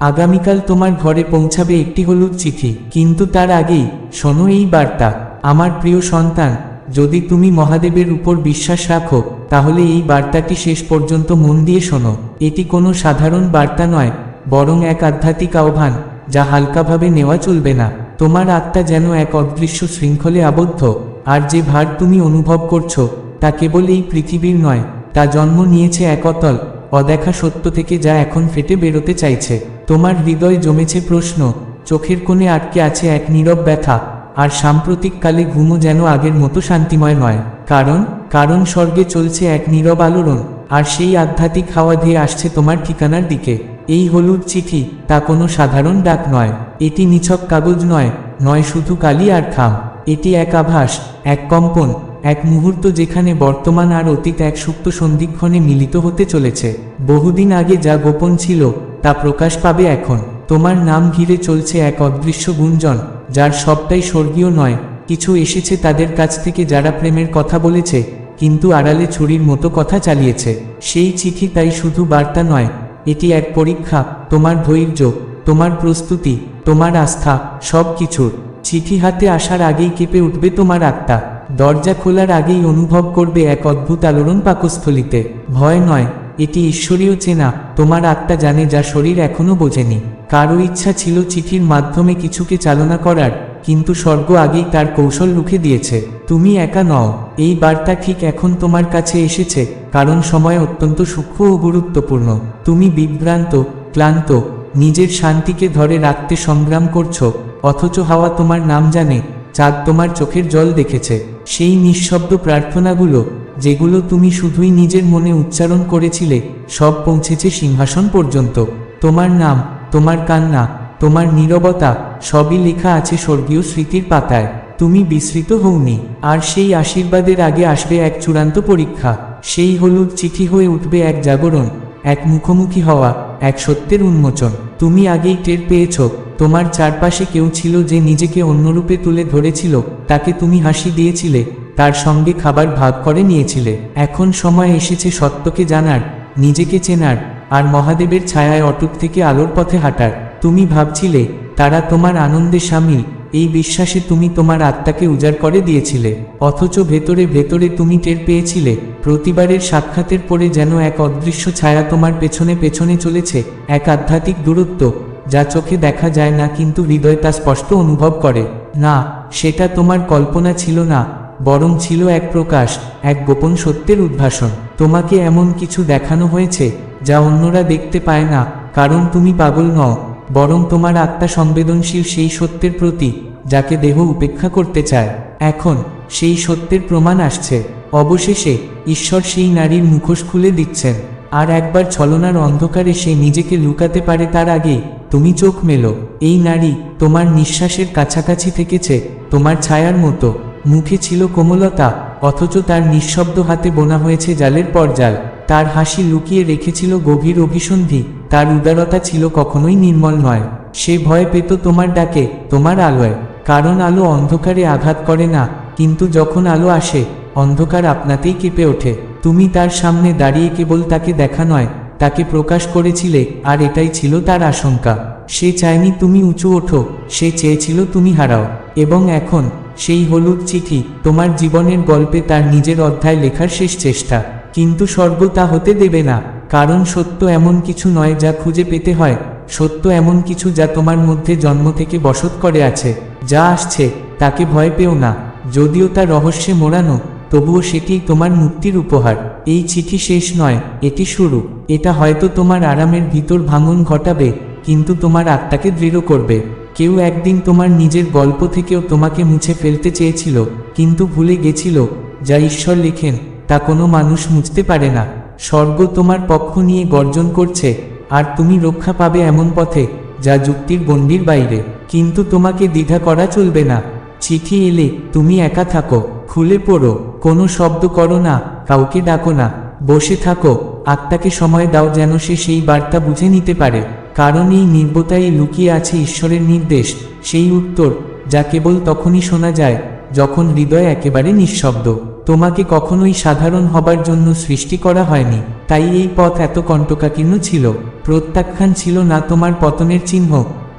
আগামীকাল তোমার ঘরে পৌঁছাবে একটি হলুদ চিঠি। কিন্তু তার আগেই, শোনো এই বার্তা। আমার প্রিয় সন্তান, যদি তুমি মহাদেবের উপর বিশ্বাস রাখো, তাহলে এই বার্তাটি শেষ পর্যন্ত মন দিয়ে শোনো। এটি কোনো সাধারণ বার্তা নয়, বরং এক আধ্যাত্মিক আহ্বান, যা হালকাভাবে নেওয়া চলবে না। তোমার আত্মা যেন এক অদৃশ্য শৃঙ্খলে আবদ্ধ, আর যে ভার তুমি অনুভব করছ, তা কেবল এই পৃথিবীর নয়, তা জন্ম নিয়েছে এক অতল অদেখা সত্য থেকে যা এখন ফেটে বেরোতে চাইছে। তোমার হৃদয় জমেছে প্রশ্ন, চোখের কোণে আটকে আছে এক নীরব ব্যথা, আর সাম্প্রতিক কালে ঘুমও যেন আগের মতো শান্তিময় নয়। কারণ কারণ স্বর্গে চলছে এক নীরব আলোড়ন, আর সেই আধ্যাত্মিক হাওয়া দিয়ে আসছে তোমার ঠিকানার দিকে। এই হলুদ চিঠি, তা কোনো সাধারণ ডাক নয়। এটি নিছক কাগজ নয় নয় শুধু কালি আর খাম। এটি এক আভাস, এক কম্পন এক মুহূর্ত যেখানে বর্তমান আর অতীত এক সুপ্ত সন্ধিক্ষণে মিলিত হতে চলেছে। বহুদিন আগে যা গোপন ছিল, তা প্রকাশ পাবে এখন। তোমার নাম ঘিরে চলছে এক অদৃশ্য গুঞ্জন, যার সবটাই স্বর্গীয় নয়, কিছু এসেছে তাদের কাছ থেকে যারা প্রেমের কথা বলেছে, কিন্তু আড়ালে ছুরির মতো কথা চালিয়েছে। সেই চিঠি তাই শুধু বার্তা নয়, এটি এক পরীক্ষা, তোমার ধৈর্য, তোমার প্রস্তুতি, তোমার আস্থা সব কিছুর চিঠি হাতে আসার আগেই কেঁপে উঠবে তোমার আত্মা। দরজা খোলার আগেই অনুভব করবে এক অদ্ভুত আলোড়ন পাকস্থলিতে। ভয় নয়, এটি ঈশ্বরীয় চেনা, তোমার আত্মা জানে যা শরীর এখনও বোঝেনি। কারও ইচ্ছা ছিল চিঠির মাধ্যমে কিছুকে চালনা করার, কিন্তু স্বর্গ আগেই তার কৌশল রুখে দিয়েছে। তুমি একা নও, এই বার্তা ঠিক এখন তোমার কাছে এসেছে, কারণ সময় অত্যন্ত সূক্ষ্ম ও গুরুত্বপূর্ণ। তুমি বিভ্রান্ত, ক্লান্ত, নিজের শান্তিকে ধরে রাখতে সংগ্রাম করছ, অথচ হাওয়া তোমার নাম জানে চাঁদ তোমার চোখের জল দেখেছে। সেই নিঃশব্দ প্রার্থনাগুলো, যেগুলো তুমি শুধুই নিজের মনে উচ্চারণ করেছিলে, সব পৌঁছেছে সিংহাসন পর্যন্ত। তোমার নাম, তোমার কান্না, তোমার নীরবতা, সবই লেখা আছে স্বর্গীয় স্মৃতির পাতায়। তুমি বিস্মৃত হওনি, আর সেই আশীর্বাদের আগে আসবে এক চূড়ান্ত পরীক্ষা। সেই হলুদ চিঠি হয়ে উঠবে এক জাগরণ, এক মুখোমুখি হওয়া, এক সত্যের উন্মোচন। তুমি আগেই টের পেয়েছ, তোমার চারপাশে কেউ ছিল যে নিজেকে অন্যরূপে তুলে ধরেছিল, তাকে তুমি হাসি দিয়েছিলে, তার সঙ্গে খাবার ভাগ করে নিয়েছিলে। এখন সময় এসেছে সত্যকে জানার, নিজেকে চেনার, আর মহাদেবের ছায়ায় অটুট থেকে আলোর পথে হাঁটার। তুমি ভাবছিলে, তারা তোমার আনন্দে সামিল এই বিশ্বাসে তুমি তোমার আত্মাকে উজাড় করে দিয়েছিলে, অথচ ভেতরে ভেতরে তুমি টের পেয়েছিলে, প্রতিবারের সাক্ষাতের পরে যেন এক অদৃশ্য ছায়া তোমার পেছনে পেছনে চলেছে, এক আধ্যাত্মিক দূরত্ব, যা চোখে দেখা যায় না কিন্তু হৃদয় তা স্পষ্ট অনুভব করে। না, সেটা তোমার কল্পনা ছিল না, বরং ছিল এক প্রকাশ, এক গোপন সত্যের উদ্ভাসন। তোমাকে এমন কিছু দেখানো হয়েছে, যা অন্যরা দেখতে পায় না, কারণ তুমি পাগল নও। বরং তোমার আত্মা সংবেদনশীল সেই সত্যের প্রতি, যাকে দেহ উপেক্ষা করতে চায়। এখন, সেই সত্যের প্রমাণ আসছে। অবশেষে, ঈশ্বর সেই নারীর মুখোশ খুলে দিচ্ছেন। আর একবার ছলনার অন্ধকারে সে নিজেকে লুকাতে পারে তার আগে, তুমি চোখ মেলো। এই নারী তোমার নিঃশ্বাসের কাছাকাছি থেকেছে, তোমার ছায়ার মতো। মুখে ছিল কোমলতা, অথচ তার নিঃশব্দ হাতে বোনা হয়েছে জালের পর জাল তার হাসি লুকিয়ে রেখেছিল গভীর অভিসন্ধি, তার উদারতা ছিল কখনোই নির্মল নয়। সে ভয় পেত তোমার ডাকে, তোমার আলোয়। কারণ আলো অন্ধকারে আঘাত করে না, কিন্তু যখন আলো আসে, অন্ধকার আপনাতেই কেঁপে ওঠে। তুমি তার সামনে দাঁড়িয়ে কেবল তাকে দেখা নয়, তাকে প্রকাশ করেছিলে, আর এটাই ছিল তার আশঙ্কা। সে চায়নি তুমি উঁচু ওঠো, সে চেয়েছিল তুমি হারাও। এবং এখন, সেই হলুদ চিঠি, তোমার জীবনের গল্পে তার নিজের অধ্যায় লেখার শেষ চেষ্টা। কিন্তু স্বর্গ তা হতে দেবে না, কারণ সত্য এমন কিছু নয় যা খুঁজে পেতে হয়, সত্য এমন কিছু যা তোমার মধ্যে জন্ম থেকে বসত করে আছে, যা আসছে, তাকে ভয় পেও না, যদিও তা রহস্যে মোড়ানো, তবুও সেটি তোমার মুক্তির উপহার, এই চিঠি শেষ নয়, এটি শুরু, এটা হয়তো তোমার আরামের ভিতর ভাঙন ঘটাবে, কিন্তু তোমার আত্মাকে দৃঢ় করবে, কেউ একদিন তোমার নিজের গল্প থেকেও তোমাকে মুছে ফেলতে চেয়েছিল, কিন্তু ভুলে গেছিল, যা ঈশ্বর লেখেন তা কোনো মানুষ মুছতে পারে না। স্বর্গ তোমার পক্ষ নিয়ে গর্জন করছে, আর তুমি রক্ষা পাবে এমন পথে, যা যুক্তির গণ্ডির বাইরে। কিন্তু তোমাকে দ্বিধা করা চলবে না। চিঠি এলে তুমি একা থাকো, খুলে পড়ো, কোনো শব্দ করো না, কাউকে ডাকো না। বসে থাকো, আত্মাকে সময় দাও যেন সে সেই বার্তা বুঝে নিতে পারে। কারণ এই নির্বতাই লুকিয়ে আছে ঈশ্বরের নির্দেশ, সেই উত্তর, যা কেবল তখনই শোনা যায় যখন হৃদয় একেবারে নিঃশব্দ, তোমাকে কখনোই সাধারণ হবার জন্য সৃষ্টি করা হয়নি, তাই এই পথ এত কণ্টকাকীর্ণ ছিল, প্রত্যাখ্যান ছিল না তোমার পতনের চিহ্ন,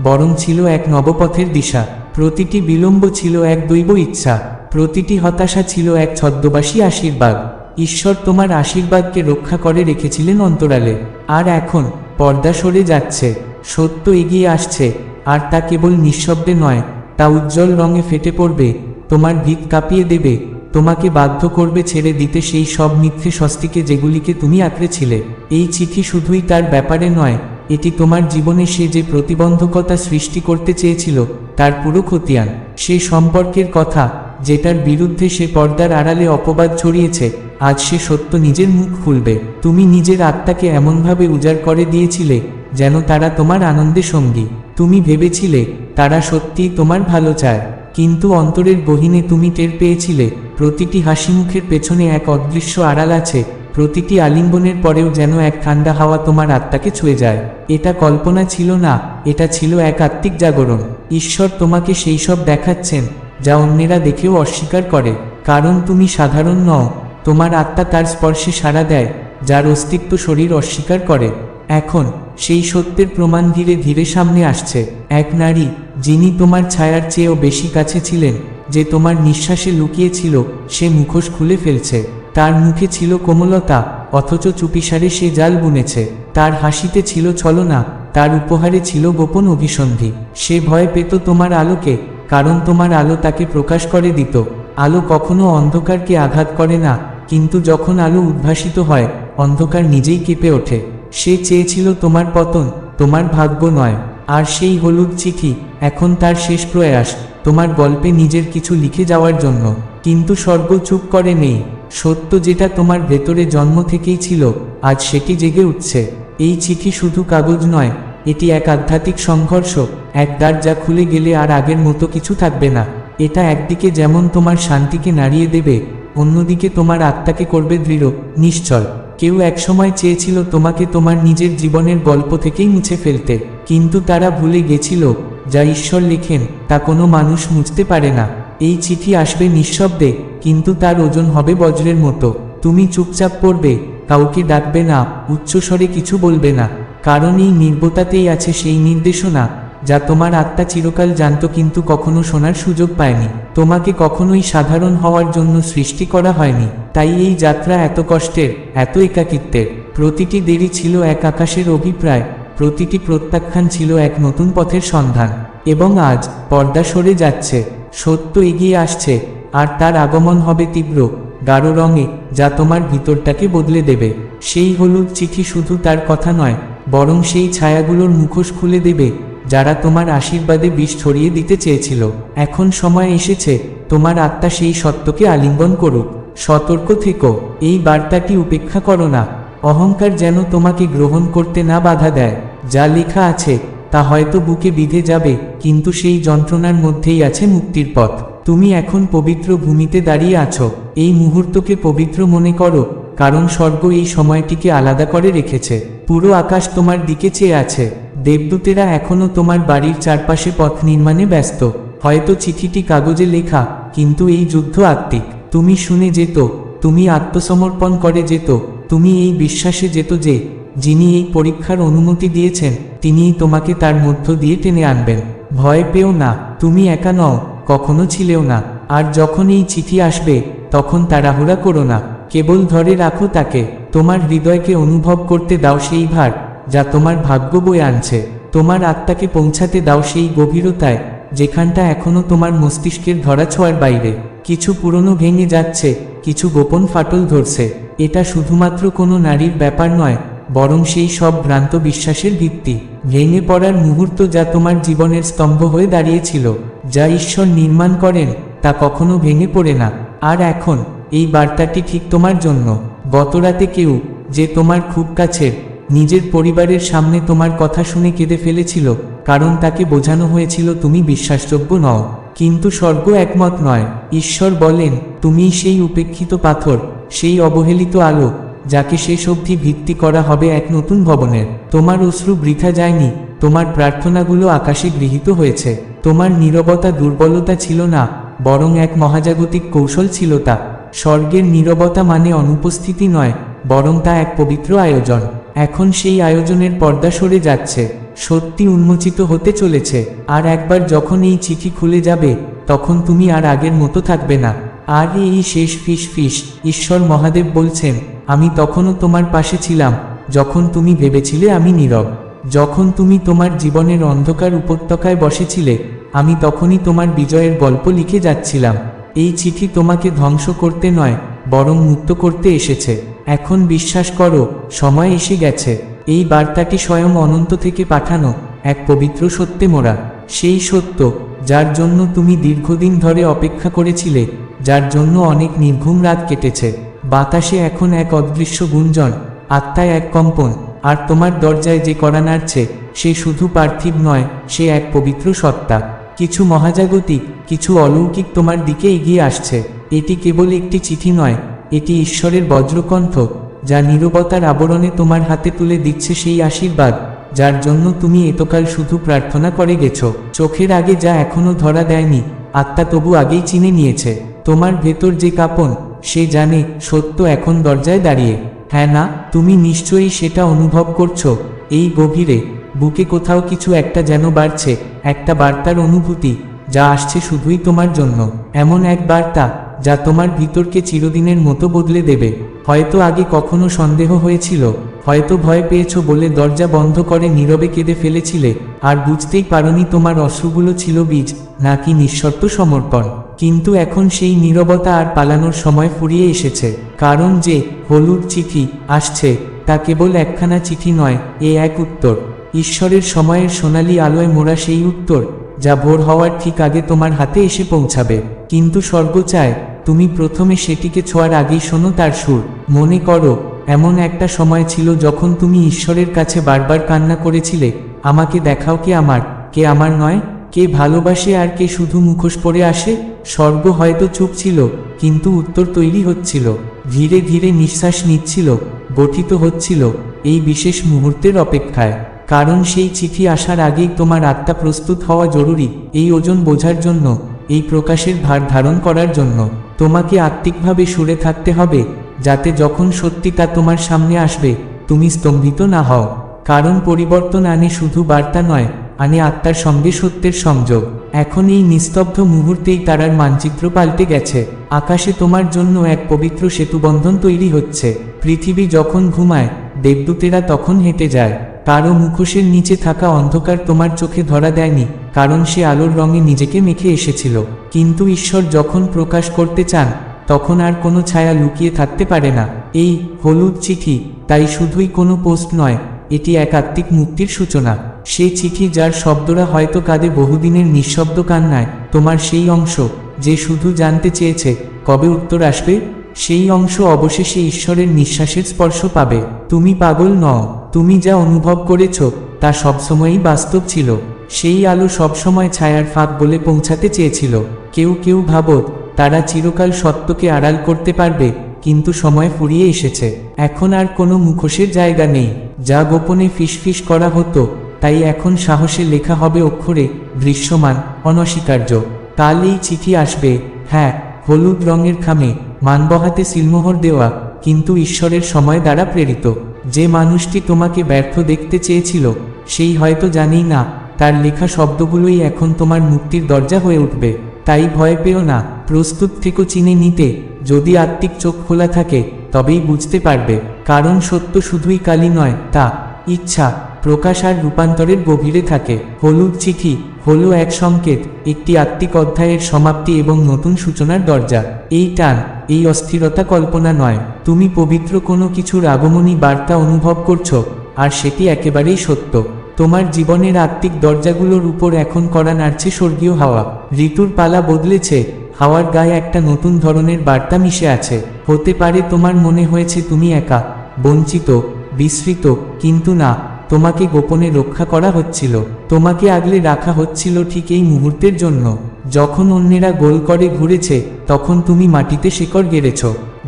বরং ছিল এক নবপথের দিশা, প্রতিটি বিলম্ব ছিল এক দৈব ইচ্ছা, প্রতিটি হতাশা ছিল এক ছদ্মবাসী আশীর্বাদ, ঈশ্বর তোমার আশীর্বাদকে রক্ষা করে রেখেছিলেন অন্তরালে, আর এখন পর্দা সরে যাচ্ছে, সত্য এগিয়ে আসছে, আর তা কেবল নিঃশব্দে নয়, তা উজ্জ্বল রঙে ফেটে পড়বে তোমার ভিত কাঁপিয়ে দেবে, তোমাকে বাধ্য করবে ছেড়ে দিতে সেই সব মিথ্যে স্বস্তিকে যেগুলিকে তুমি আঁকড়েছিলে। এই চিঠি শুধুই তার ব্যাপারে নয়, এটি তোমার জীবনে সে যে প্রতিবন্ধকতা সৃষ্টি করতে চেয়েছিল, তার পুরো খতিয়ান। সে সম্পর্কের কথা, যেটার বিরুদ্ধে সে পর্দার আড়ালে অপবাদ ছড়িয়েছে, আজ সে সত্য নিজের মুখ খুলবে। তুমি নিজের আত্মাকে এমনভাবে উজাড় করে দিয়েছিলে, যেন তারা তোমার আনন্দে সঙ্গী। তুমি ভেবেছিলে, তারা সত্যিই তোমার ভালো চায়। কিন্তু অন্তরের বহিনে তুমি টের পেয়েছিলে, প্রতিটি হাসি মুখের পেছনে এক অদৃশ্য আড়াল আছে, প্রতিটি আলিঙ্গনের পরেও যেন এক ঠান্ডা হাওয়া তোমার আত্মাকে ছুঁয়ে যায়। এটা কল্পনা ছিল না, এটা ছিল এক আত্মিক জাগরণ। ঈশ্বর তোমাকে সেই সব দেখাচ্ছেন, যা অন্যেরা দেখেও অস্বীকার করে। কারণ তুমি সাধারণ নও, তোমার আত্মা তার স্পর্শে সাড়া দেয়, যার অস্তিত্ব শরীর অস্বীকার করে। এখন, সেই সত্যের প্রমাণ ধীরে ধীরে সামনে আসছে। এক নারী যিনি তোমার ছায়ার চেয়েও বেশি কাছে ছিলেন, যে তোমার নিঃশ্বাসে লুকিয়েছিল, সে মুখোশ খুলে ফেলছে। তার মুখে ছিল কোমলতা, অথচ চুপিসারে সে জাল বুনেছে। তার হাসিতে ছিল ছলনা, তার উপহারে ছিল গোপন অভিসন্ধি। সে ভয় পেত তোমার আলোকে, কারণ তোমার আলো তাকে প্রকাশ করে দিত। আলো কখনো অন্ধকারকে আঘাত করে না, কিন্তু যখন আলো উদ্ভাসিত হয়, অন্ধকার নিজেই কেঁপে ওঠে। সে চেয়েছিল তোমার পতন, তোমার ভাগ্য নয়। আর সেই হলুদ চিঠি, এখন তার শেষ প্রয়াস, তোমার গল্পে নিজের কিছু লিখে যাওয়ার জন্য। কিন্তু স্বর্গ চুপ করে নেই। সত্য যেটা তোমার ভেতরে জন্ম থেকেই ছিল, আজ সেটি জেগে উঠছে। এই চিঠি শুধু কাগজ নয়, এটি এক আধ্যাত্মিক সংঘর্ষ, এক দ্বার যা খুলে গেলে আর আগের মতো কিছু থাকবে না। এটা একদিকে যেমন তোমার শান্তিকে নাড়িয়ে দেবে, অন্যদিকে তোমার আত্মাকে করবে দৃঢ়, নিশ্চল। কেউ একসময় চেয়েছিল তোমাকে তোমার নিজের জীবনের গল্প থেকেই মুছে ফেলতে, কিন্তু তারা ভুলে গেছিল, যা ঈশ্বর লেখেন, তা কোনো মানুষ মুছতে পারে না। এই চিঠি আসবে নিঃশব্দে, কিন্তু তার ওজন হবে বজ্রের মতো। তুমি চুপচাপ পড়বে, কাউকে ডাকবে না, উচ্চস্বরে কিছু বলবে না। কারণ এই নির্বতাতেই আছে সেই নির্দেশনা। যা তোমার আত্মা চিরকাল জানত কিন্তু কখনো শোনার সুযোগ পায়নি। তোমাকে কখনোই সাধারণ হওয়ার জন্য সৃষ্টি করা হয়নি। তাই এই যাত্রা এত কষ্টের, এত একাকিত্বের। প্রতিটি দেরি ছিল এক আকাশের অভিপ্রায়, প্রতিটি প্রত্যাখ্যান ছিল এক নতুন পথের সন্ধান। এবং আজ পর্দা সরে যাচ্ছে, সত্য এগিয়ে আসছে, আর তার আগমন হবে তীব্র, গাঢ় রঙে, যা তোমার ভিতরটাকে বদলে দেবে। সেই হলুদ চিঠি শুধু তার কথা নয়, বরং সেই ছায়াগুলোর মুখোশ খুলে দেবে। যারা তোমার আশীর্বাদে বিষ ছড়িয়ে দিতে চেয়েছিল, এখন সময় এসেছে, তোমার আত্মা সেই সত্যকে আলিঙ্গন করুক। সতর্ক থেকো, এই বার্তাটি উপেক্ষা করো না। অহংকার যেন তোমাকে গ্রহণ করতে না বাধা দেয়। যা লেখা আছে, তা হয়তো বুকে বিধে যাবে, কিন্তু সেই যন্ত্রণার মধ্যেই আছে মুক্তির পথ। তুমি এখন পবিত্র ভূমিতে দাঁড়িয়ে আছো, এই মুহূর্তকে পবিত্র মনে করো, কারণ স্বর্গ এই সময়টিকে আলাদা করে রেখেছে। পুরো আকাশ তোমার দিকে চেয়ে আছে। দেবদূতেরা এখনও তোমার বাড়ির চারপাশে পথ নির্মাণে ব্যস্ত। হয়তো চিঠিটি কাগজে লেখা, কিন্তু এই যুদ্ধ আত্মিক। তুমি শুনে যেত, তুমি আত্মসমর্পণ করে যেত, তুমি এই বিশ্বাসে যেত যে, যিনি এই পরীক্ষার অনুমতি দিয়েছেন, তিনিই তোমাকে তার মধ্য দিয়ে টেনে আনবেন। ভয় পেও না, তুমি একা নও, কখনো ছিলেও না। আর যখন এই চিঠি আসবে, তখন তাড়াহুড়া করো না। কেবল ধরে রাখো তাকে, তোমার হৃদয়কে অনুভব করতে দাও সেই ভার। যা তোমার ভাগ্য বয়ে আনছে। তোমার আত্মাকে পৌঁছাতে দাও সেই গভীরতায়, যেখানটা এখনও তোমার মস্তিষ্কের ধরা ছোঁয়ার বাইরে। কিছু পুরনো ভেঙে যাচ্ছে, কিছু গোপন ফাটল ধরছে। এটা শুধুমাত্র কোনো নারীর ব্যাপার নয়, বরং সেই সব ভ্রান্ত বিশ্বাসের ভিত্তি। ভেঙে পড়ার মুহূর্ত যা তোমার জীবনের স্তম্ভ হয়ে দাঁড়িয়েছিল, যা ঈশ্বর নির্মাণ করেন, তা কখনো ভেঙে পড়ে না। আর এখন, এই বার্তাটি ঠিক তোমার জন্য। গতরাতে কেউ, যে তোমার খুব কাছের নিজের পরিবারের সামনে তোমার কথা শুনে কেঁদে ফেলেছিল, কারণ তাকে বোঝানো হয়েছিল তুমি বিশ্বাসযোগ্য নও। কিন্তু স্বর্গ একমত নয়। ঈশ্বর বলেন, তুমি সেই উপেক্ষিত পাথর, সেই অবহেলিত আলো, যাকে শেষ অবধি ভিত্তি করা হবে এক নতুন ভবনের। তোমার অশ্রু বৃথা যায়নি, তোমার প্রার্থনাগুলো আকাশে গৃহীত হয়েছে। তোমার নীরবতা দুর্বলতা ছিল না, বরং এক মহাজাগতিক কৌশল ছিল তা। স্বর্গের নীরবতা মানে অনুপস্থিতি নয়, বরং তা এক পবিত্র আয়োজন। এখন সেই আয়োজনের পর্দা সরে যাচ্ছে, সত্যি উন্মোচিত হতে চলেছে, আর একবার যখন এই চিঠি খুলে যাবে, তখন তুমি আর আগের মতো থাকবে না। আর এই শেষ ফিস ফিস, ঈশ্বর মহাদেব বলছেন, আমি তখনও তোমার পাশে ছিলাম, যখন তুমি ভেবেছিলে আমি নীরব। যখন তুমি তোমার জীবনের অন্ধকার উপত্যকায় বসেছিলে, আমি তখনই তোমার বিজয়ের গল্প লিখে যাচ্ছিলাম। এই চিঠি তোমাকে ধ্বংস করতে নয়, বরং মুক্ত করতে এসেছে। এখন বিশ্বাস করো, সময় এসে গেছে। এই বার্তাটি স্বয়ং অনন্ত থেকে পাঠানো এক পবিত্র সত্যে মোড়া সেই সত্য, যার জন্য তুমি দীর্ঘদিন ধরে অপেক্ষা করেছিলে, যার জন্য অনেক নির্ঘুম রাত কেটেছে। বাতাসে এখন এক অদৃশ্য গুঞ্জন, আত্মায় এক কম্পন, আর তোমার দরজায় যে করা নাড়ছে, সে শুধু পার্থিব নয়, সে এক পবিত্র সত্তা। কিছু মহাজাগতিক, কিছু অলৌকিক তোমার দিকে এগিয়ে আসছে। এটি কেবল একটি চিঠি নয় এটি ঈশ্বরের বজ্রকণ্ঠ, যা নীরবতার আবরণে তোমার হাতে তুলে দিচ্ছে সেই আশীর্বাদ, যার জন্য তুমি এতকাল শুধু প্রার্থনা করে গেছো। চোখের আগে যা এখনও ধরা দেয়নি, আত্মা তবু আগেই চিনে নিয়েছে। তোমার ভেতর যে কাপন, সে জানে সত্য এখন দরজায় দাঁড়িয়ে। হ্যাঁ না, তুমি নিশ্চয়ই সেটা অনুভব করছ। এই গভীরে, বুকে কোথাও কিছু একটা যেন বাড়ছে, একটা বার্তার অনুভূতি, যা আসছে শুধুই তোমার জন্য। এমন এক বার্তা যা তোমার ভিতরকে চিরদিনের মতো বদলে দেবে। হয়তো আগে কখনো সন্দেহ হয়েছিল, হয়তো ভয় পেয়েছ বলে দরজা বন্ধ করে নীরবে কেঁদে ফেলেছিলে, আর বুঝতেই পারোনি তোমার অশ্রুগুলো ছিল বীজ, নাকি নিঃশর্ত সমর্পণ। কিন্তু এখন সেই নীরবতা আর পালানোর সময় ফুরিয়ে এসেছে, কারণ যে হলুদ চিঠি আসছে, তা কেবল একখানা চিঠি নয়, এ এক উত্তর। ঈশ্বরের সময়ের সোনালী আলোয় মোড়া সেই উত্তর, যা ভোর হওয়ার ঠিক আগে তোমার হাতে এসে পৌঁছাবে। কিন্তু স্বর্গ চায় তুমি প্রথমে সেটিকে ছোঁয়ার আগেই শোনো তার সুর। মনে করো, এমন একটা সময় ছিল যখন তুমি ঈশ্বরের কাছে বারবার কান্না করেছিলে, আমাকে দেখাও কে আমার কে আমার নয়, কে ভালোবাসে আর কে শুধু মুখোশ পরে আসে, স্বর্গ হয়তো চুপ ছিল, কিন্তু উত্তর তৈরি হচ্ছিল, ধীরে ধীরে নিঃশ্বাস নিচ্ছিল, গঠিত হচ্ছিল, এই বিশেষ মুহূর্তের অপেক্ষায়। কারণ সেই চিঠি আসার আগেই তোমার আত্মা প্রস্তুত হওয়া জরুরি, এই ওজন বোঝার জন্য, এই প্রকাশের ভার ধারণ করার জন্য। তোমাকে আত্মিকভাবে সুরে থাকতে হবে, যাতে যখন সত্যি তা তোমার সামনে আসবে, তুমি স্তম্ভিত না হও। কারণ পরিবর্তন আনে শুধু বার্তা নয়, আনে আত্মার সঙ্গে সত্যের সংযোগ। এখন এই নিস্তব্ধ মুহূর্তেই তারার মানচিত্র পাল্টে গেছে। আকাশে তোমার জন্য এক পবিত্র সেতুবন্ধন তৈরি হচ্ছে। পৃথিবী যখন ঘুমায়, দেবদূতেরা তখন হেঁটে যায়। কারও মুখোশের নিচে থাকা অন্ধকার তোমার চোখে ধরা দেয়নি, কারণ সে আলোর রঙে নিজেকে মেখে এসেছিল। কিন্তু ঈশ্বর যখন প্রকাশ করতে চান, তখন আর কোনো ছায়া লুকিয়ে থাকতে পারে না। এই হলুদ চিঠি, তাই শুধুই কোনো পোস্ট নয়, এটি এক আত্মিক মুক্তির সূচনা। সে চিঠি যার শব্দরা হয়তো কাঁদে বহুদিনের নিঃশব্দ কান্নায়, তোমার সেই অংশ, যে শুধু জানতে চেয়েছে, কবে উত্তর আসবে? সেই অংশ অবশেষে ঈশ্বরের নিঃশ্বাসের স্পর্শ পাবে। তুমি পাগল নও। তুমি যা অনুভব করেছ, তা সবসময়ই বাস্তব ছিল। সেই আলো সবসময় ছায়ার ফাঁক বলে পৌঁছাতে চেয়েছিল। কেউ কেউ ভাবত, তারা চিরকাল সত্যকে আড়াল করতে পারবে, কিন্তু সময় ফুরিয়ে এসেছে। এখন আর কোনো মুখোশের জায়গা নেই। যা গোপনে ফিসফিস করা হতো, তাই এখন সাহসে লেখা হবে অক্ষরে, দৃশ্যমান, অনস্বীকার্য। কাল এই চিঠি আসবে। হ্যাঁ হলুদ রঙের খামে, মানবহাতে সিলমোহর দেওয়া, কিন্তু ঈশ্বরের সময় দ্বারা প্রেরিত। যে মানুষটি তোমাকে ব্যর্থ দেখতে চেয়েছিল, সেই হয়তো জানেই না, তার লেখা শব্দগুলোই এখন তোমার মুক্তির দরজা হয়ে উঠবে। তাই ভয় পেও না, প্রস্তুত থেকেও চিনে নিতে, যদি আত্মিক চোখ খোলা থাকে, তবেই বুঝতে পারবে। কারণ সত্য শুধুই কালি নয়, তা, ইচ্ছা, প্রকাশ আর রূপান্তরের গভীরে থাকে। হলুদ চিঠি হলো এক সংকেত, একটি আত্মিক অধ্যায়ের সমাপ্তি এবং নতুন সূচনার দরজা। এই টান, এই অস্থিরতা কল্পনা নয়। তুমি পবিত্র কোনো কিছুর আগমনী বার্তা অনুভব করছ, আর সেটি একেবারেই সত্য। তোমার জীবনের আত্মিক দরজাগুলোর উপর এখন করা নাড়ছে স্বর্গীয় হাওয়া। ঋতুর পালা বদলেছে, হাওয়ার গায়ে একটা নতুন ধরনের বার্তা মিশে আছে। হতে পারে তোমার মনে হয়েছে তুমি একা, বঞ্চিত, বিস্মৃত, কিন্তু না তোমাকে গোপনে রক্ষা করা হচ্ছিল। তোমাকে আগলে রাখা হচ্ছিল ঠিক এই মুহূর্তের জন্য। যখন অন্যেরা গোল করে ঘুরেছে, তখন তুমি মাটিতে শেকড় গেড়েছ।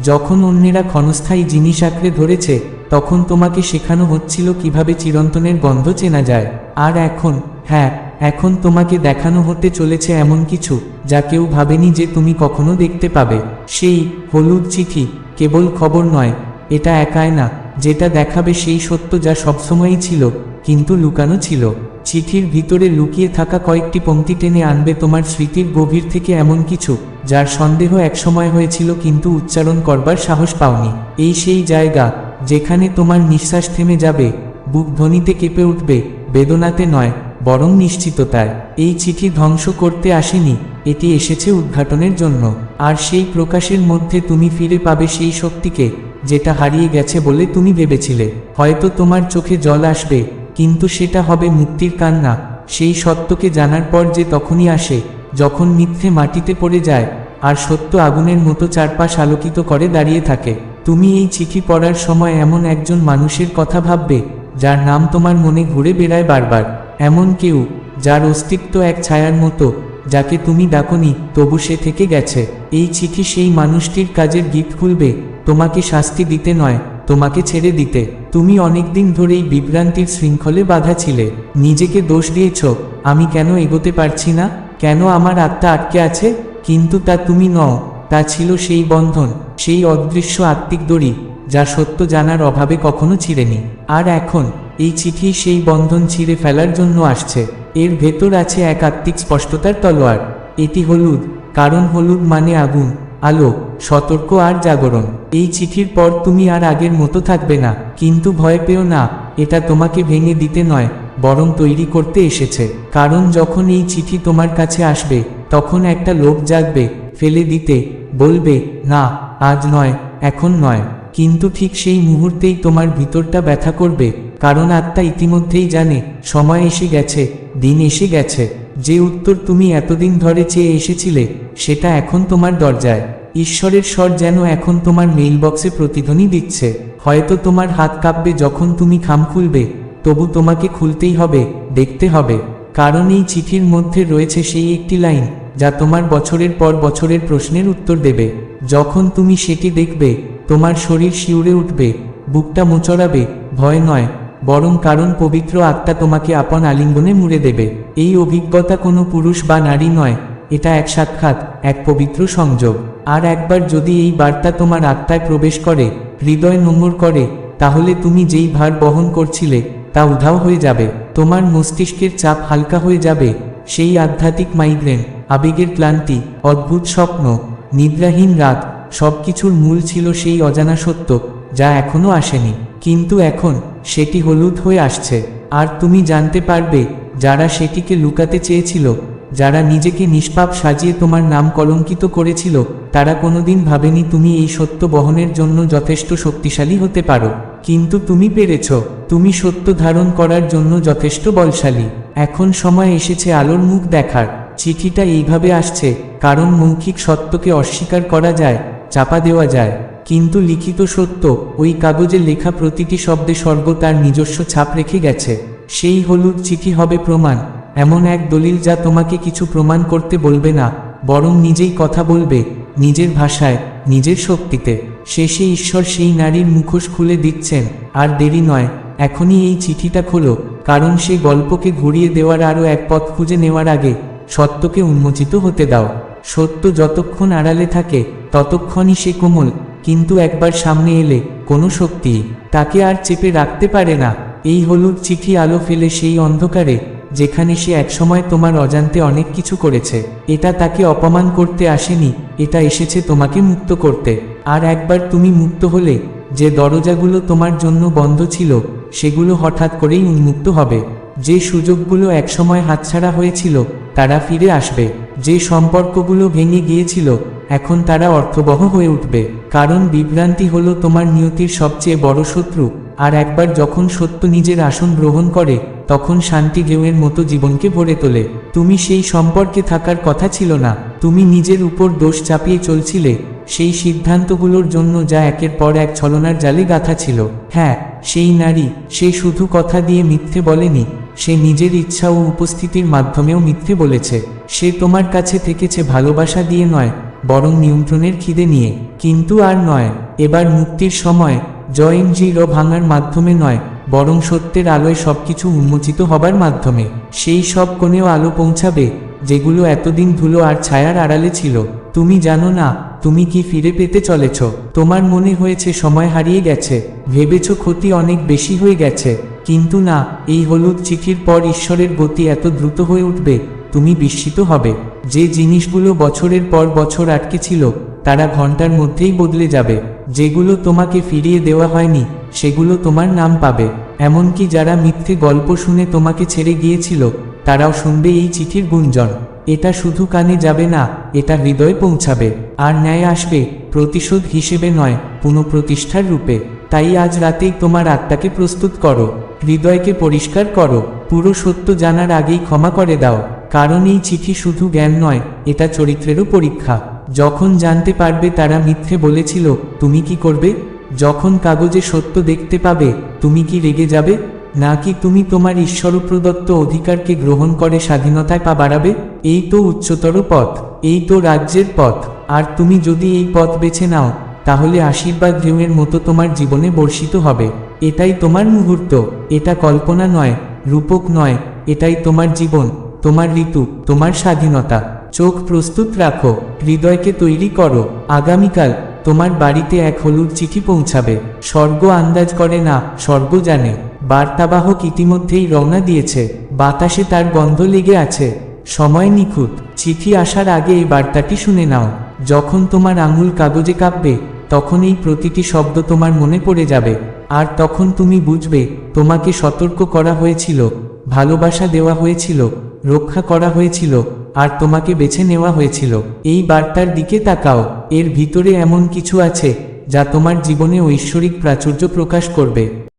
যখন অন্যেরা ক্ষণস্থায়ী জিনিস আঁকড়ে ধরেছে, তখন তোমাকে শেখানো হচ্ছিল কীভাবে চিরন্তনের গন্ধ চেনা যায়। আর এখন হ্যাঁ এখন তোমাকে দেখানো হতে চলেছে এমন কিছু, যা কেউ ভাবেনি যে তুমি কখনো দেখতে পাবে। সেই হলুদ চিঠি কেবল খবর নয়, এটা একাই না। যেটা দেখাবে সেই সত্য যা সবসময়ই ছিল, কিন্তু লুকানো ছিল। চিঠির ভিতরে লুকিয়ে থাকা কয়েকটি পংক্তি টেনে আনবে তোমার স্মৃতির গভীর থেকে এমন কিছু, যার সন্দেহ একসময় হয়েছিল কিন্তু উচ্চারণ করবার সাহস পাওনি। এই সেই জায়গা, যেখানে তোমার নিঃশ্বাস থেমে যাবে, বুক ধ্বনিতে কেঁপে উঠবে, বেদনাতে নয়, বরং নিশ্চিততায়। এই চিঠি ধ্বংস করতে আসেনি, এটি এসেছে উদ্ঘাটনের জন্য। আর সেই প্রকাশের মধ্যে তুমি ফিরে পাবে সেই শক্তিকে যেটা হারিয়ে গেছে বলে তুমি ভেবেছিলে। হয়তো তোমার চোখে জল আসবে, কিন্তু সেটা হবে মুক্তির কান্না। সেই সত্যকে জানার পর যে তখনই আসে, যখন মিথ্যে মাটিতে পড়ে যায়, আর সত্য আগুনের মতো চারপাশ আলোকিত করে দাঁড়িয়ে থাকে। তুমি এই চিঠি পড়ার সময় এমন একজন মানুষের কথা ভাববে, যার নাম তোমার মনে ঘুরে বেড়ায় বারবার। এমন কেউ, যার অস্তিত্ব এক ছায়ার মতো যাকে তুমি ডাকনি, তবু সে থেকে গেছে। এই চিঠি সেই মানুষটির কাজের গীত খুলবে। তোমাকে শাস্তি দিতে নয়, তোমাকে ছেড়ে দিতে। তুমি অনেকদিন ধরেই বিভ্রান্তির শৃঙ্খলে বাধা ছিলে। নিজেকে দোষ দিয়েছ, আমি কেন এগোতে পারছি না? কেন আমার আত্মা আটকে আছে? কিন্তু তা তুমি নও, তা ছিল সেই বন্ধন, সেই অদৃশ্য আত্মিক দড়ি, যা সত্য জানার অভাবে কখনো ছিঁড়েনি। আর এখন? এই চিঠি সেই বন্ধন ছিঁড়ে ফেলার জন্য আসছে। এর ভেতর আছে এক আত্মিক স্পষ্টতার তলোয়ার। এটি হলুদ, কারণ হলুদ মানে আগুন, আলো, সতর্ক আর জাগরণ। এই চিঠির পর তুমি আর আগের মতো থাকবে না। কিন্তু ভয় পেও না, এটা তোমাকে ভেঙে দিতে নয়, বরং তৈরি করতে এসেছে। কারণ যখন এই চিঠি তোমার কাছে আসবে, তখন একটা লোভ জাগবে, ফেলে দিতে, বলবে, না, আজ নয়, এখন নয়। কিন্তু ঠিক সেই মুহূর্তেই তোমার ভিতরটা ব্যথা করবে। কারণ আত্মা ইতিমধ্যেই জানে, সময় এসে গেছে, দিন এসে গেছে। যে উত্তর তুমি এতদিন ধরে চেয়ে এসেছিলে, সেটা এখন তোমার দরজায়। ঈশ্বরের স্বর যেন এখন তোমার মেইল বক্সে প্রতিধ্বনি দিচ্ছে। হয়তো তোমার হাত কাঁপবে যখন তুমি খাম খুলবে, তবু তোমাকে খুলতেই হবে, দেখতে হবে। কারণ এই চিঠির মধ্যে রয়েছে সেই একটি লাইন, যা তোমার বছরের পর বছরের প্রশ্নের উত্তর দেবে। যখন তুমি সেটি দেখবে, তোমার শরীর শিউরে উঠবে, বুকটা মোচড়াবে, ভয় নয়। বরং কারণ পবিত্র আত্মা তোমাকে আপন আলিঙ্গনে মুড়ে দেবে। এই অভিজ্ঞতা কোনো পুরুষ বা নারী নয়, এটা এক সাক্ষাৎ, এক পবিত্র সংযোগ। আর একবার যদি এই বার্তা তোমার আত্মায় প্রবেশ করে, হৃদয় নোংর করে, তাহলে তুমি যেই ভার বহন করছিলে, তা উধাও হয়ে যাবে। তোমার মস্তিষ্কের চাপ হালকা হয়ে যাবে। সেই আধ্যাত্মিক মাইগ্রেন আবেগের ক্লান্তি, অদ্ভুত স্বপ্ন, নিদ্রাহীন রাত, সবকিছুর মূল ছিল সেই অজানা সত্য, যা এখনও আসেনি। কিন্তু এখন সেটি হলুদ হয়ে আসছে। আর তুমি জানতে পারবে, যারা সেটিকে লুকাতে চেয়েছিল, যারা নিজেকে নিষ্পাপ সাজিয়ে তোমার নাম কলঙ্কিত করেছিল, তারা কোনোদিন ভাবেনি তুমি এই সত্য বহনের জন্য যথেষ্ট শক্তিশালী হতে পারো। কিন্তু তুমি পেরেছ, তুমি সত্য ধারণ করার জন্য যথেষ্ট বলশালী। এখন সময় এসেছে আলোর মুখ দেখার। চিঠিটা এইভাবে আসছে, কারণ মৌখিক সত্যকে অস্বীকার করা যায়, চাপা দেওয়া যায়। কিন্তু লিখিত সত্য, ওই কাগজে লেখা প্রতিটি শব্দে স্বর্গ তার নিজস্ব ছাপ রেখে গেছে। সেই হলুদ চিঠি হবে প্রমাণ, এমন এক দলিল যা তোমাকে কিছু প্রমাণ করতে বলবে না, বরং নিজেই কথা বলবে, নিজের ভাষায়, নিজের শক্তিতে। শেষে ঈশ্বর সেই নারীর মুখোশ খুলে দিচ্ছেন, আর দেরি নয়, এখনই এই চিঠিটা খোলো, কারণ সেই গল্পকে ঘুরিয়ে দেওয়ার আরও এক পথ খুঁজে নেওয়ার আগে সত্যকে উন্মোচিত হতে দাও। সত্য যতক্ষণ আড়ালে থাকে, ততক্ষণই সে কোমল কিন্তু একবার সামনে এলে, কোনো শক্তি তাকে আর চেপে রাখতে পারে না। এই হলুদ চিঠি আলো ফেলে সেই অন্ধকারে, যেখানে সে একসময় তোমার অজান্তে অনেক কিছু করেছে। এটা তাকে অপমান করতে আসেনি, এটা এসেছে তোমাকে মুক্ত করতে। আর একবার তুমি মুক্ত হলে, যে দরজাগুলো তোমার জন্য বন্ধ ছিল, সেগুলো হঠাৎ করেই উন্মুক্ত হবে। যে সুযোগগুলো একসময় হাতছাড়া হয়েছিল, তারা ফিরে আসবে। যে সম্পর্কগুলো ভেঙে গিয়েছিল এখন তারা অর্থবহ হয়ে উঠবে। কারণ বিভ্রান্তি হলো তোমার নিয়তির সবচেয়ে বড় শত্রু। আর একবার যখন সত্য নিজের আসন গ্রহণ করে, তখন শান্তি ঢেউয়ের মতো জীবনকে ভরে তোলে। তুমি সেই সম্পর্কে থাকার কথা ছিল না। তুমি নিজের উপর দোষ চাপিয়ে চলছিলে। সেই সিদ্ধান্তগুলোর জন্য যা একের পর এক ছলনার জালে গাথা ছিল। হ্যাঁ সেই নারী, সে শুধু কথা দিয়ে মিথ্যে বলেনি। সে নিজের ইচ্ছা ও উপস্থিতির মাধ্যমেও মিথ্যে বলেছে। সে তোমার কাছে থেকেছে ভালোবাসা দিয়ে নয় বরং নিয়ন্ত্রণের খিদে নিয়ে। কিন্তু আর নয়, এবার মুক্তির সময়। জয়েন্ট র ভাঙার মাধ্যমে নয়, বরং সত্যের আলোয় সবকিছু উন্মোচিত হবার মাধ্যমে। সেই সব কোণেও আলো পৌঁছাবে, যেগুলো এতদিন ধুলো আর ছায়ার আড়ালে ছিল। তুমি জানো না, তুমি কি ফিরে পেতে চলেছ? তোমার মনে হয়েছে সময় হারিয়ে গেছে। ভেবেছ ক্ষতি অনেক বেশি হয়ে গেছে। কিন্তু না, এই হলুদ চিঠির পর ঈশ্বরের গতি এত দ্রুত হয়ে উঠবে, তুমি বিস্মিত হবে। যে জিনিসগুলো বছরের পর বছর আটকে ছিল, তারা ঘণ্টার মধ্যেই বদলে যাবে। যেগুলো তোমাকে ফিরিয়ে দেওয়া হয়নি, সেগুলো তোমার নাম পাবে। এমনকি যারা মিথ্যে গল্প শুনে তোমাকে ছেড়ে গিয়েছিল, তারাও শুনবে এই চিঠির গুঞ্জন। এটা শুধু কানে যাবে না, এটা হৃদয়ে পৌঁছাবে। আর ন্যায় আসবে, প্রতিশোধ হিসেবে নয়, পুনঃপ্রতিষ্ঠার রূপে। তাই আজ রাতেই তোমার আত্মাকে প্রস্তুত করো। হৃদয়কে পরিষ্কার করো। পুরো সত্য জানার আগেই ক্ষমা করে দাও। কারণ এই চিঠি শুধু জ্ঞান নয়, এটা চরিত্রেরও পরীক্ষা। যখন জানতে পারবে তারা মিথ্যে বলেছিল, তুমি কি করবে? যখন কাগজে সত্য দেখতে পাবে, তুমি কি রেগে যাবে? নাকি, তুমি তোমার ঈশ্বর প্রদত্ত অধিকারকে গ্রহণ করে স্বাধীনতায় পা বাড়াবে? এই তো উচ্চতর পথ, এই তো রাজ্যের পথ। আর তুমি যদি এই পথ বেছে নাও, তাহলে আশীর্বাদ ঢেউয়ের মতো তোমার জীবনে বর্ষিত হবে। এটাই তোমার মুহূর্ত, এটা কল্পনা নয়, রূপক নয়, এটাই তোমার জীবন। তোমার ঋতু, তোমার স্বাধীনতা। চোখ প্রস্তুত রাখো, হৃদয়কে তৈরি করো। আগামীকাল তোমার বাড়িতে এক হলুদ চিঠি পৌঁছাবে। স্বর্গ আন্দাজ করে না, স্বর্গ জানে। বার্তাবাহক ইতিমধ্যেই রওনা দিয়েছে। বাতাসে তার গন্ধ লেগে আছে। সময় নিখুঁত। চিঠি আসার আগে এই বার্তাটি শুনে নাও। যখন তোমার আঙুল কাগজে কাঁপবে, তখন এই প্রতিটি শব্দ তোমার মনে পড়ে যাবে। আর তখন তুমি বুঝবে, তোমাকে সতর্ক করা হয়েছিল। ভালোবাসা দেওয়া হয়েছিল, রক্ষা করা হয়েছিল, আর তোমাকে বেছে নেওয়া হয়েছিল। এই বার্তার দিকে তাকাও, এর ভিতরে এমন কিছু আছে, যা তোমার জীবনে ঐশ্বরিক প্রাচুর্য প্রকাশ করবে।